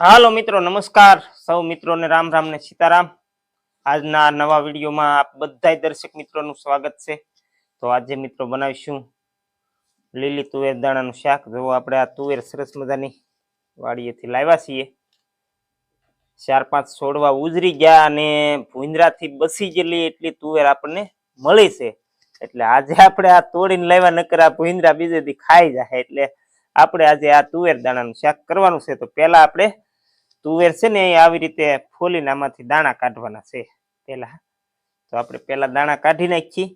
હાલો મિત્રો, નમસ્કાર. સૌ મિત્રોને રામ રામ ને સીતારામ. આજના નવા વિડીયોમાં આપ બધા દર્શક મિત્રોનું સ્વાગત છે. તો આજે મિત્રો બનાવીશું લીલી તુવેર દાણાનું શાક. જો આપણે આ તુવેર સરસ મજાની વાડીએથી લાવ્યા છીએ. ચાર પાંચ છોડવા ઉજરી ગયા અને ભૂંદરાથી બસી ગયેલી એટલી તુવેર આપણને મળી છે. એટલે આજે આપણે આ તોડીને લાવ્યા, નકર આ ભૂંદરા બીજેથી ખાઈ જાય. એટલે આપણે આજે આ તુવેર દાણાનું શાક કરવાનું છે. તો પહેલાં આપણે તુવેર છે ને એ આવી રીતે ફોલીને આમાંથી દાણા કાઢવાના છે. પહેલા. તો આપણે પહેલાં દાણા કાઢી નાખીએ.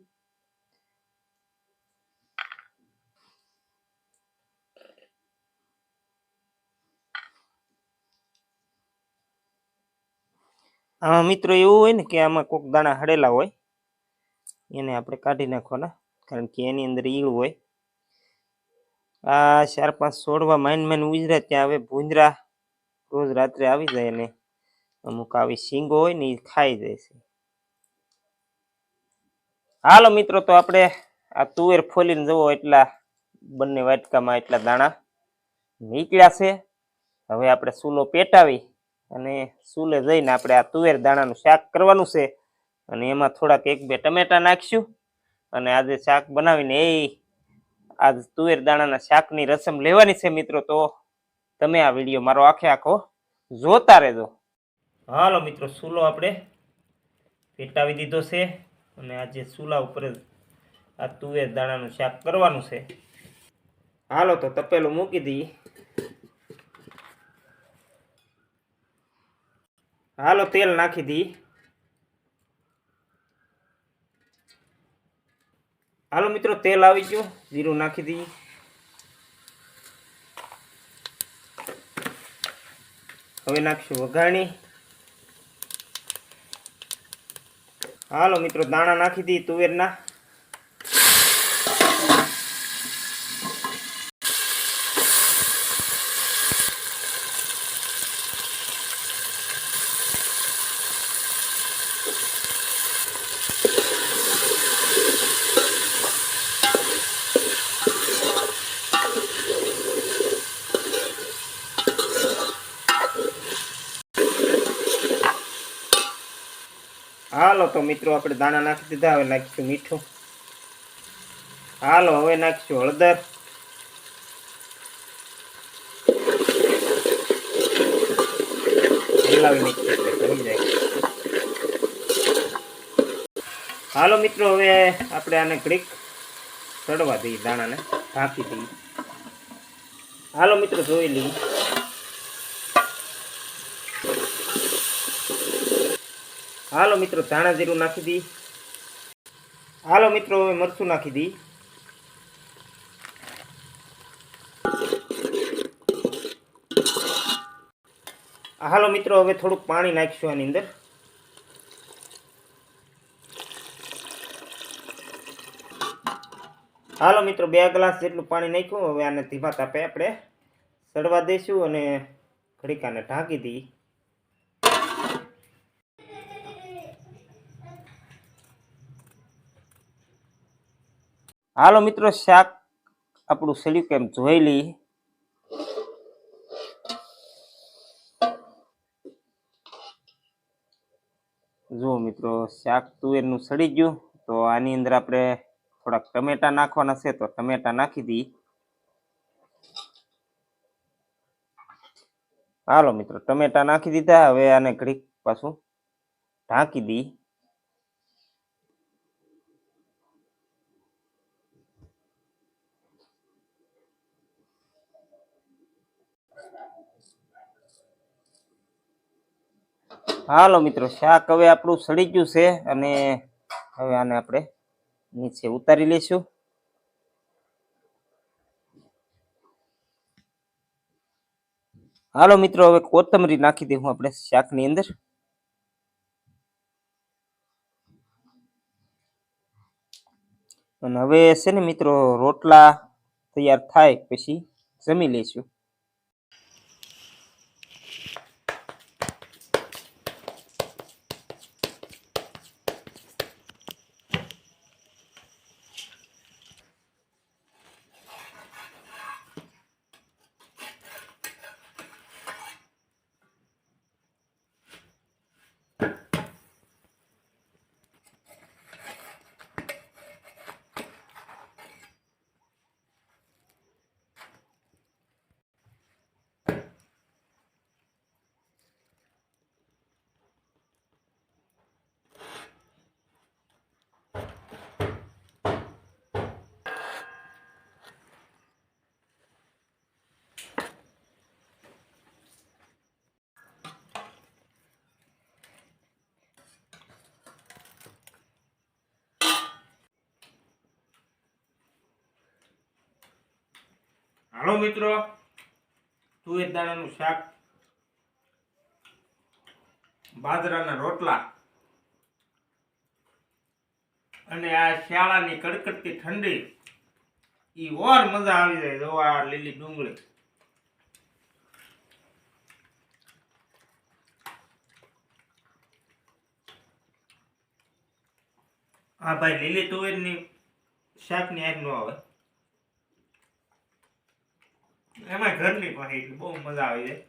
આમાં મિત્રો એવું હોય ને કે આમાં કોક દાણા હડેલા હોય. એને આપણે કાઢી નાખવાના. કારણ કે એની અંદર ઈળ હોય. આ ચાર પાંચ છોડવા માઇન માઇન ઉજરે ત્યાં હવે ભૂંજરા રોજ રાત્રે આવી જાય ને અમુક આવી શીંગો હોય ને એ ખાઈ જાય છે. હાલો મિત્રો, તો આપણે આ તુવેર ફોલીને જવો એટલા બંને વાટકામાં એટલા દાણા નીકળ્યા છે. હવે આપણે સૂલો પેટાવી અને સૂલે જઈને આપણે આ તુવેર દાણાનું શાક કરવાનું છે. અને એમાં થોડાક એક બે ટમેટા નાખશું અને આજે શાક બનાવીને એ આજ તુવેર દાણાના શાકની રસમ લેવાની છે મિત્રો, તો તમે આ વીડિયો મારો આખે આખો જોતા રહેજો. હાલો મિત્રો સૂલો આપણે પેટાવી દીધો છે અને આજે સૂલા ઉપર આ તુવેર દાણાનું શાક કરવાનું છે. હાલો તો તપેલું મૂકી દઈએ. હાલો, તેલ નાખી દઈએ. હાલો મિત્રો, તેલ આવી ગયું. જીરું નાખી દઈએ. હવે નાખીશું વઘાણી. હાલો મિત્રો દાણા નાખી દઈએ તુવેરના હાલો તો મિત્રો આપણે દાણા નાખી દીધા, હવે નાખીશું મીઠું. હાલો, હવે નાખીશું હળદર. હાલો મિત્રો, હવે આપણે આને ઘડીક ચડવા દઈએ દાણાને, ઢાંકી દઈએ. હાલો મિત્રો, જોઈ લઈએ. હાલો મિત્રો, ધાણા જીરું નાખી દી. હાલો મિત્રો, હવે મરચું નાખી દી. હાલો મિત્રો, હવે થોડુંક પાણી નાખીશું આની અંદર. હાલો મિત્રો, બે ગ્લાસ જેટલું પાણી નાખ્યું, હવે આને ધીમા તાપે આપણે સડવા દઈશું અને ઘડીકાને ઢાંકી દઈએ હાલો મિત્રો, શાક આપણું સળ્યું કેમ જોઈ લઈ જુઓ મિત્રો, શાક તુવેરનું સડી ગયું, તો આની અંદર આપણે થોડાક ટમેટા નાખવાના છે, તો ટમેટા નાખી દઈ હાલો મિત્રો, ટમેટા નાખી દીધા, હવે આને ઘડીક પાછું ઢાંકી દઈએ. હાલો મિત્રો, શાક હવે આપણું સડી ગયું છે અને હવે આને આપણે નીચે ઉતારી લઈશું. હાલો મિત્રો, હવે કોથમરી નાખી દઈશું આપણે શાકની અંદર. અને હવે છે ને મિત્રો, રોટલા તૈયાર થાય પછી જમી લઈશું. હાલો મિત્રો, તુવેર દાણાનું શાક, બાજરાના રોટલા અને આ શિયાળાની કડકડતી ઠંડી, ઈ ઓર મજા આવી જાય જો લીલી ડુંગળી. હા ભાઈ લીલી તુવેરની શાકની આગ નો આવે. એમાં ઘરની પાસે એટલે બહુ મજા આવી જાય.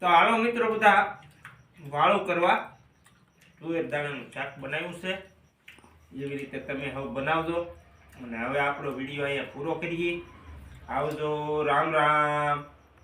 તો હાલો મિત્રો બધા, વાળું કરવા. તુવેર દાણાનું શાક બનાવ્યું છે. એવી રીતે તમે હવે બનાવજો. અને હવે આપણો વીડિયો અહીંયા પૂરો કરીએ. આવજો, રામ રામ.